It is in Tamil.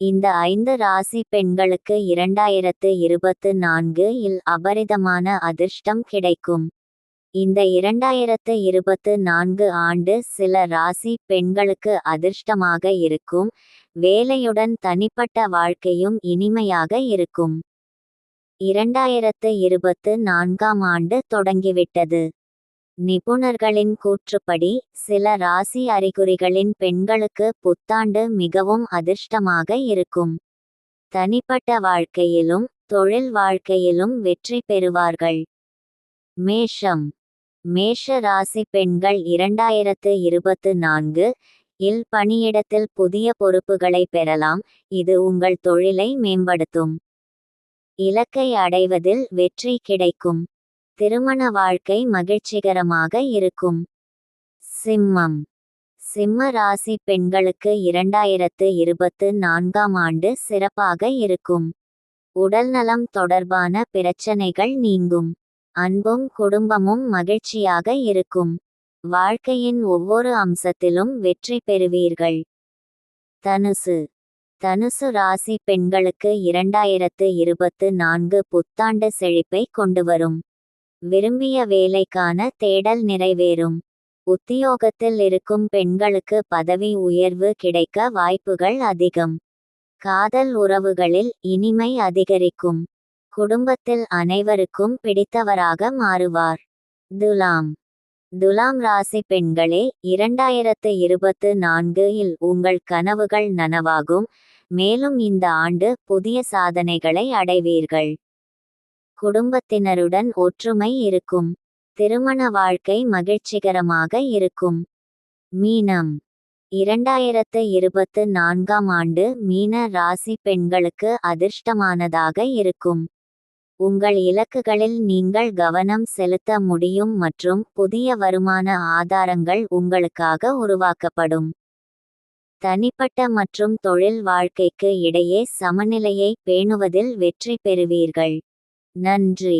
இந்த ஐந்து ராசி பெண்களுக்கு இரண்டாயிரத்து இருபத்து நான்கு இல் அபரிதமான அதிர்ஷ்டம் கிடைக்கும். இந்த இரண்டாயிரத்து இருபத்து நான்கு ஆண்டு சில ராசி பெண்களுக்கு அதிர்ஷ்டமாக இருக்கும். வேலையுடன் தனிப்பட்ட வாழ்க்கையும் இனிமையாக இருக்கும். இரண்டாயிரத்து இருபத்து நான்காம் ஆண்டு தொடங்கிவிட்டது. நிபுணர்களின் கூற்றுப்படி சில ராசி அறிகுறிகளின் பெண்களுக்கு புத்தாண்டு மிகவும் அதிர்ஷ்டமாக இருக்கும். தனிப்பட்ட வாழ்க்கையிலும் தொழில் வாழ்க்கையிலும் வெற்றி பெறுவார்கள். மேஷம். மேஷ ராசி பெண்கள் இரண்டாயிரத்து இருபத்து நான்கு இல் பணியிடத்தில் புதிய பொறுப்புகளை பெறலாம் இது உங்கள் தொழிலை மேம்படுத்தும். இலக்கை அடைவதில் வெற்றி கிடைக்கும். திருமண வாழ்க்கை மகிழ்ச்சிகரமாக இருக்கும். சிம்மம். சிம்ம ராசி பெண்களுக்கு இரண்டாயிரத்து இருபத்து நான்காம் ஆண்டு சிறப்பாக இருக்கும். உடல்நலம் தொடர்பான பிரச்சனைகள் நீங்கும். அன்பும் குடும்பமும் மகிழ்ச்சியாக இருக்கும். வாழ்க்கையின் ஒவ்வொரு அம்சத்திலும் வெற்றி பெறுவீர்கள். தனுசு. தனுசு ராசி பெண்களுக்கு இரண்டாயிரத்து இருபத்து நான்கு புத்தாண்டு செழிப்பை கொண்டுவரும். விரும்பிய வேலைக்கான தேடல் நிறைவேறும். உத்தியோகத்தில் இருக்கும் பெண்களுக்கு பதவி உயர்வு கிடைக்க வாய்ப்புகள் அதிகம். காதல் உறவுகளில் இனிமை அதிகரிக்கும். குடும்பத்தில் அனைவருக்கும் பிடித்தவராக மாறுவார். துலாம். துலாம் ராசி பெண்களே இரண்டாயிரத்து இருபத்து நான்கு இல் உங்கள் கனவுகள் நனவாகும். மேலும் இந்த ஆண்டு புதிய சாதனைகளை அடைவீர்கள். குடும்பத்தினருடன் ஒற்றுமை இருக்கும். திருமண வாழ்க்கை மகிழ்ச்சிகரமாக இருக்கும். மீனம். இரண்டாயிரத்து இருபத்து நான்காம் ஆண்டு மீன ராசி பெண்களுக்கு அதிர்ஷ்டமானதாக இருக்கும். உங்கள் இலக்குகளில் நீங்கள் கவனம் செலுத்த முடியும் மற்றும் புதிய வருமான ஆதாரங்கள் உங்களுக்காக உருவாக்கப்படும். தனிப்பட்ட மற்றும் தொழில் வாழ்க்கைக்கு இடையே சமநிலையை பேணுவதில் வெற்றி பெறுவீர்கள். நன்றி.